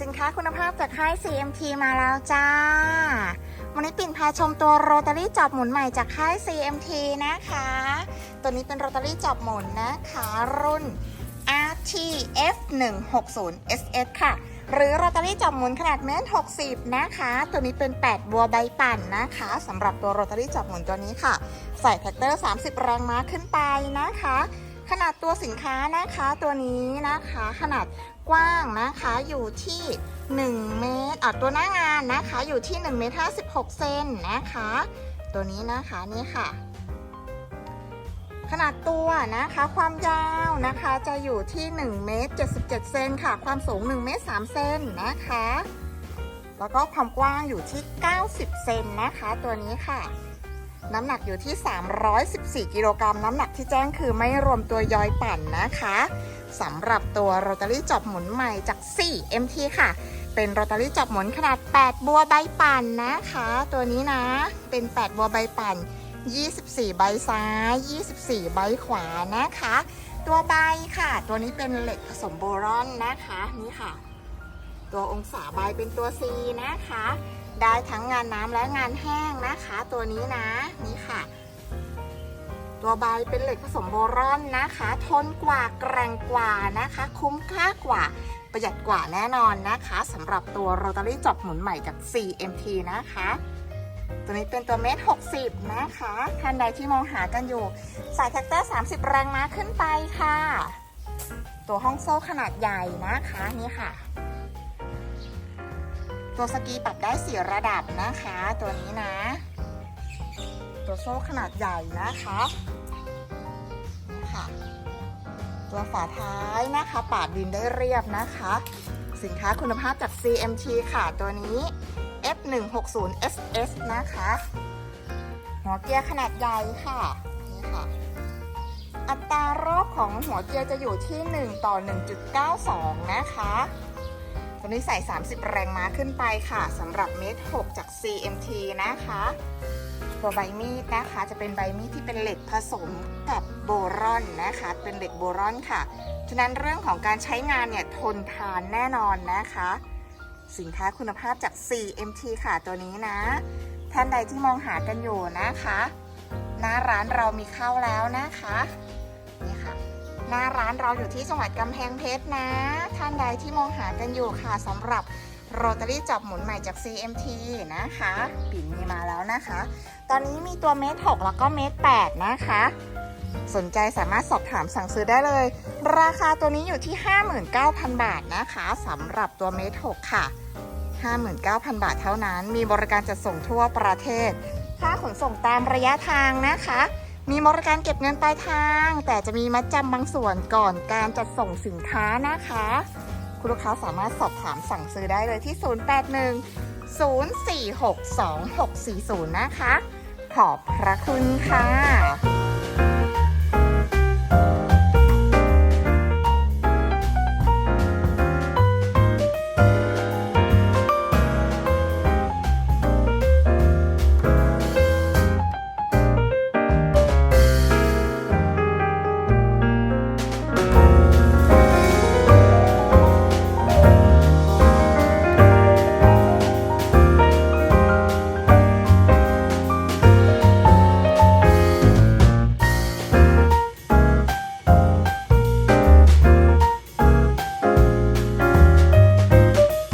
สินค้าคุณภาพจากค่าย CMT มาแล้วจ้า วันนี้ปิ่นพาชมตัวโรตารี่จอบหมุนใหม่จากค่าย CMT นะคะ ตัวนี้เป็นโรตารี่จอบหมุนนะคะรุ่น RTF 160 SS ค่ะ หรือโรตารี่จอบหมุนขนาดเมตร60 นะคะ ตัวนี้เป็น 8 บัวใบปั่นนะคะสำหรับตัวโรตารี่จอบหมุนตัวนี้ค่ะ ใส่แท็กเตอร์ 30 แรงม้าขึ้นไปนะคะขนาดตัวสินค้านะคะตัวนี้นะคะ ขนาด กว้างนะคะอยู่ที่ 1 เมตรอะตัวหน้างานนะคะอยู่ที่1เมตร56เซนนะคะ ตัวนี้นะคะนี่ค่ะ ขนาดตัวนะคะความยาวนะคะจะอยู่ที่1เมตร77เซนค่ะ ความสูง1เมตร3เซนนะคะ แล้วก็ความกว้างอยู่ที่ 90 เซนนะคะ ตัวนี้ค่ะ น้ำหนักอยู่ที่ 314 กิโลกรัม น้ำหนักที่แจ้งคือไม่รวมตัวยอยปั่นนะคะสำหรับตัวโรตารี่จอบหมุนใหม่จาก 4 MT ค่ะ เป็นโรตารี่จอบหมุนขนาด 8 บัวใบปั่นนะคะ ตัวนี้นะ เป็น 8 บัวใบปั่น 24 ใบซ้าย 24 ใบขวานะคะ ตัวใบค่ะ ตัวนี้เป็นเหล็กผสมโบรอนนะคะ นี่ค่ะ ตัวองศาใบเป็นตัว C นะคะ ได้ทั้งงานน้ำและงานแห้งนะคะ ตัวนี้นะนี่ค่ะ ตัวใบเป็นเหล็กผสมโบรอนนะคะ ทนกว่าแกร่งกว่านะคะ คุ้มค่ากว่าประหยัดกว่าแน่นอนนะคะสำหรับตัวโรตารี่จอบหมุนใหม่จาก 4MT นะคะ ตัวนี้เป็นตัวเมตร60 นะคะ ท่านใดที่มองหากันอยู่ สายแท็กเตอร์ 30 แรงม้าขึ้นไปค่ะ ตัวห้องโซ่ขนาดใหญ่นะคะนี่ค่ะ ตัวสกีปรับได้สี่ระดับนะคะ ตัวนี้นะ ตัวโซ่ขนาดใหญ่นะคะนี่ค่ะตัวฝาท้ายนะคะปาดดินได้เรียบนะคะ สินค้าคุณภาพจาก CMT ค่ะตัวนี้ F160 SS นะคะ หัวเกียร์ขนาดใหญ่ค่ะนี่ค่ะ อัตรารอบของหัวเกียร์จะอยู่ที่ 1 ต่อ 1.92 นะคะ ตัวนี้ใส่ 30 แรงม้าขึ้นไปค่ะสำหรับเมตร 6 จาก CMT นะคะ ตัวใบมีดนะคะจะเป็นใบมีดที่เป็นเหล็กผสมกับโบรอนนะคะ เป็นเหล็กโบรอนค่ะ ฉะนั้นเรื่องของการใช้งานเนี่ยทนทานแน่นอนนะคะ สินค้าคุณภาพจาก 4MT ค่ะตัวนี้นะ ท่านใดที่มองหากันอยู่นะคะ หน้าร้านเรามีเข้าแล้วนะคะ นี่ค่ะ หน้าร้านเราอยู่ที่จังหวัดกำแพงเพชรนะ ท่านใดที่มองหากันอยู่ค่ะสำหรับโรตารี่จับหมุนใหม่จาก CMT นะคะปิ่นมีมาแล้วนะคะ ตอนนี้มีตัวเมตร6แล้วก็เมตร8นะคะ สนใจสามารถสอบถามสั่งซื้อได้เลย ราคาตัวนี้อยู่ที่ 59,000 บาทนะคะสำหรับตัวเมตร6ค่ะ 59,000 บาทเท่านั้น มีบริการจัดส่งทั่วประเทศ ค่าขนส่งตามระยะทางนะคะ มีบริการเก็บเงินปลายทาง แต่จะมีมัดจำบางส่วนก่อนการจัดส่งสินค้านะคะ คุณลูกค้าสามารถสอบถามสั่งซื้อได้เลยที่ 081 046 2640 นะคะ ขอบพระคุณค่ะ